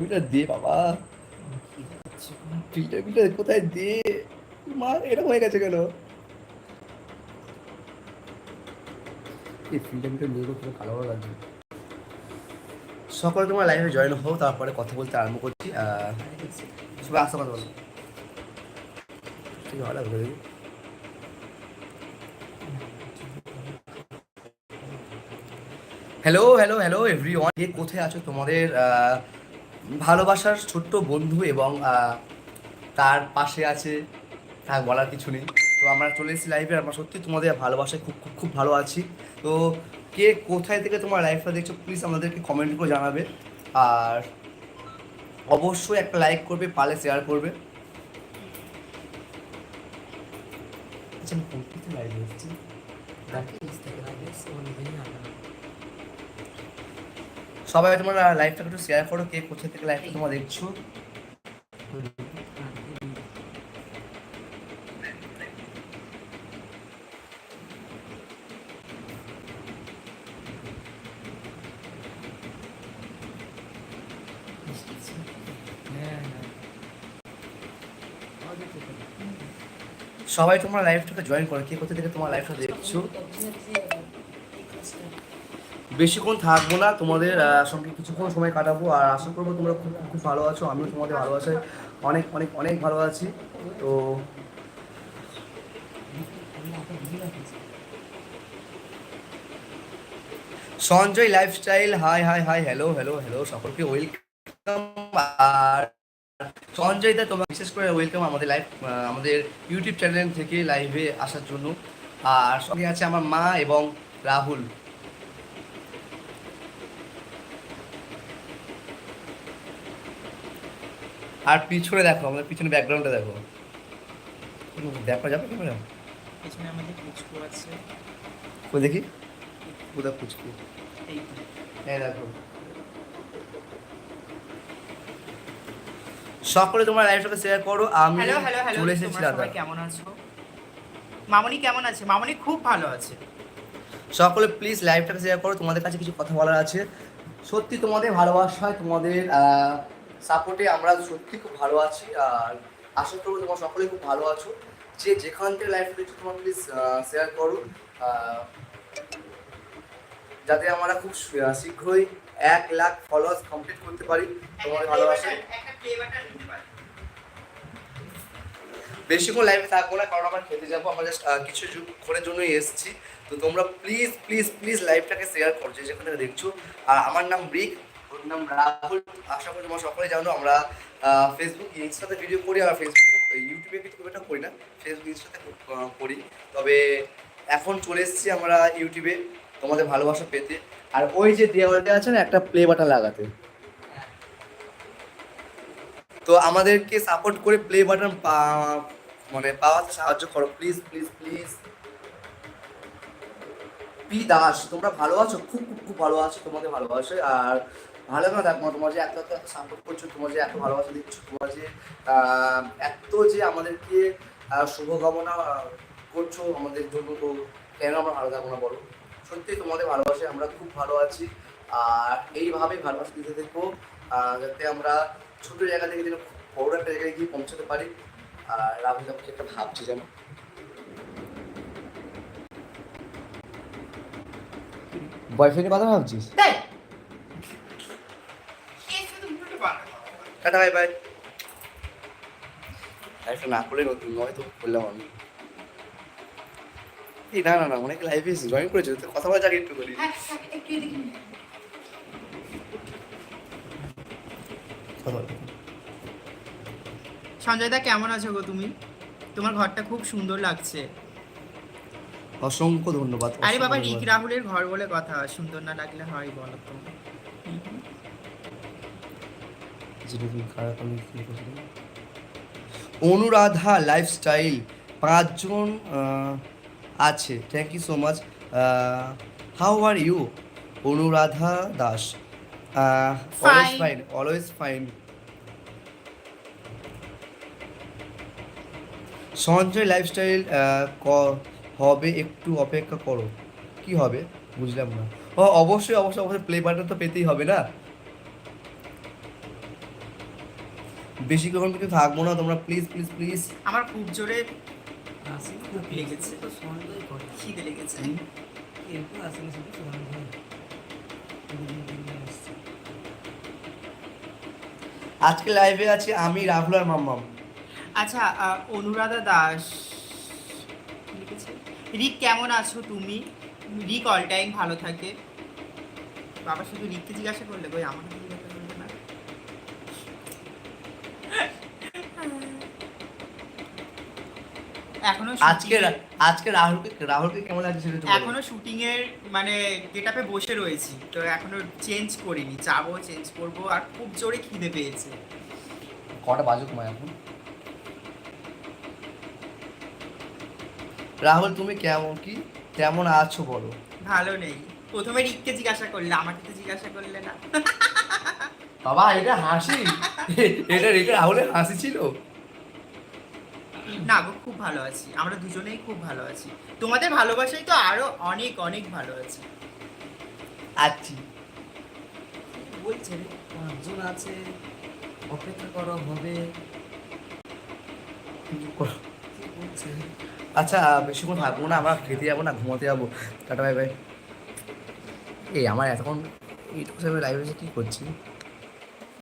Filter দে বাবা। কোথায় দে? মা এরকম হয়ে গেছে কেন? এই ফিল্টার ফিল্টার নিয়ে খুব ভালো ভালো লাগছে। সকালে তোমার লাইভে জয়েন হও তারপরে কথা বলতে আরম্ভ করছি। সবাই আসতে কথা বলো। ঠিক আছে ভালো লাগবে hello hello hello everyone কোথায় আছো? তোমাদের আহ, ভালোবাসার ছোট্ট বন্ধু এবং তার পাশে আছে থাক বলার কিছু নেই। তো আমরা চলে এসেছি লাইভে আমরা সত্যি তোমাদের ভালোবাসায় খুব খুব খুব ভালো আছি। তো কে কোথায় থেকে তোমার লাইফটা দেখছ প্লিজ আমাদেরকে কমেন্ট করে জানাবে। আর অবশ্যই একটা লাইক করবে পালে শেয়ার করবে। আচ্ছা আমি কোন থেকে লাইভ এসেছি সবাই তোমার লাইফটাকে একটু শেয়ার করো, কে কোথায় থেকে লাইফটা তোমরা দেখছ। সবাই তোমার লাইফটাকে জয়েন করো, কে কোথা থেকে তোমার লাইফটা দেখছ। বেশিক্ষণ থাকব না, তোমাদের সঙ্গে কিছুক্ষণ সময় কাটাবো। আর আশা করব তোমরা খুব, খুব- ভালো আছো, আমিও তোমাদের ভালোবাসায় অনেক অনেক অনেক ভালো আছি। তো Sanjay lifestyle hi hi hi hello hello hello সকলকে ওয়েলকাম আর সঞ্জয় দা, তোমার বিশেষ করে ওয়েলকাম আমাদের লাইভ আমাদের ইউটিউব চ্যানেল থেকে লাইভে আসার জন্য। আর সঙ্গে আছে আমার মা এবং রাহুল। আর পিছনে দেখো আমাদের পিছনে ব্যাকগ্রাউন্ডটা দেখো। দেখা যাবে কি ম্যাডাম? পেছনে আমাদের পুচকু আছে। ওই দেখি? কোথায় পুচকু? এই এই দেখো। সকলে তোমার লাইফটাকে শেয়ার করো আমি হ্যালো হ্যালো হ্যালো চলে এসেছি দাদা কেমন আছো? মামনি কেমন আছে? মামনি খুব ভালো আছে। সকলে প্লিজ লাইভটাকে শেয়ার করো তোমাদের কাছে কিছু কথা বলার আছে। সত্যি তোমাদের ভালোবাসায় তোমাদের সাপোর্টে আমরা সত্যি খুব ভালো আছি আর আশা করব তোমরা সকলে খুব ভালো আছো। যে যেখান থেকে লাইভ দেখছ তোমরা প্লিজ শেয়ার করো যাতে আমরা খুব শীঘ্রই এক লাখ ফলোয়ার্স কমপ্লিট করতে পারি দিতে পারি। বেশিক্ষণ লাইভে থাকব না কারণ আমরা খেতে যাব আমরা জাস্ট কিছু ক্ষণের জন্যই এসেছি। তো তোমরা প্লিজ প্লিজ প্লিজ লাইভটাকে শেয়ার করো যে যেখানে দেখছ। আর আমার নাম ব্রিক ওর নাম রাহুল। আশা করি তোমরা সকলে জানো, আমরা ফেসবুক ইনস্টাতে ভিডিও করি, আর ফেসবুক ইউটিউবে কিন্তু খুব একটা করি না। ফেসবুক ইনস্টাতে করি। তবে এখন চলে এসেছি আমরা ইউটিউবে তোমাদের ভালোবাসা পেতে। আর ওই যে দেওয়ালটা আছে না, একটা প্লে বাটন লাগাতে। তো আমাদেরকে সাপোর্ট করে প্লে বাটন মানে পাওয়াতে সাহায্য করো। Please please please P Das তোমরা ভালো আছো? খুব খুব খুব ভালো আছো তোমাদের ভালোবাসে। আর ভালো না দেখো তোমার যে এত এত সাপোর্ট করছ তোমরা যে এত ভালোবাসা দিচ্ছ তোমার যে এত যে আমাদেরকে শুভকামনা করছ আমাদের জন্য তো কেন আমরা ভালো থাকব না বলো? সত্যি তোমাদের ভালোবাসে আমরা খুব ভালো আছি। আর এইভাবেই ভালোবাসা দিতে আহ, যাতে আমরা ছোট জায়গা থেকে যেন বড় একটা জায়গায় গিয়ে পৌঁছাতে পারি। আর রাহুল একটা ভাবছি যেন বয়ফ্রেন্ডের কথা ভাবছিস। টাটা বাই বাই লাইফটা না করলে নতুন নয় তো করলাম আমি। এই না না না অনেকে লাইফে জয়েন করেছে তো কথা বলা যাক একটু করি হ্যাঁ একটু বল। সঞ্জয় দা কেমন আছো গো তুমি? তোমার ঘরটা খুব সুন্দর লাগছে। অসংখ্য ধন্যবাদ আরে বাবা রিক রাহুলের ঘর বলে কথা সুন্দর না লাগলে হয় বলো তো? অনুরাধা লাইফস্টাইল পাঁচজন আছে thank you so much how are you Anuradha Das. Always fine always fine Sanjay lifestyle হবে একটু অপেক্ষা করো। কি হবে? বুঝলাম না। ও অবশ্যই অবশ্যই অবশ্যই প্লে বাটন তো পেতেই হবে না? বেশি বেশিক্ষণ কিন্তু থাকব না তোমরা প্লিজ প্লিজ প্লিজ আমার খুব জোরে আসি খুব লেগেছে। তো সন্দেহ করে খিদে লেগেছে। এরপর আসলে শুধু সন্দেহ আজকে লাইভে আছে আমি রাহুল আর মাম্মাম। আচ্ছা অনুরাধা দাস লিখেছে? রিক কেমন আছো তুমি? রিক অল টাইম ভালো থাকে। বাবা শুধু রিককে জিজ্ঞাসা করলে কই আমাকে জিজ্ঞাসা না? এখনও আজকে আজকে রাহুলকে রাহুলকে কেমন লাগছে সেটা এখনও শুটিং এর মানে গেটআপে বসে রয়েছি তো এখনও চেঞ্জ করিনি যাব চেঞ্জ করব আর খুব জোরে খিদে পেয়েছে। কটা বাজুক মা এখন? রাহুল তুমি কেমন? কি? কেমন আছো বলো? ভালো নেই। প্রথমে রিককে জিজ্ঞাসা করলে আমাকে তো জিজ্ঞাসা করলে না। বাবা এটা হাসি। এটা এটা রাহুলের হাসি ছিল? না গো খুব ভালো আছি। আমরা দুজনেই খুব ভালো আছি। তোমাদের ভালোবাসাই তো আরও অনেক অনেক ভালো আছি। আচ্ছি। বলছে পাঁচজন আছে। অপেক্ষা করো হবে। আচ্ছা বেশিক্ষণ থাকব না, আমরা খেতে যাব না, ঘুমাতে যাব। টাটা বাই বাই এই, আমার এতক্ষণ এইটুকু লাইভ এসে কী করছি?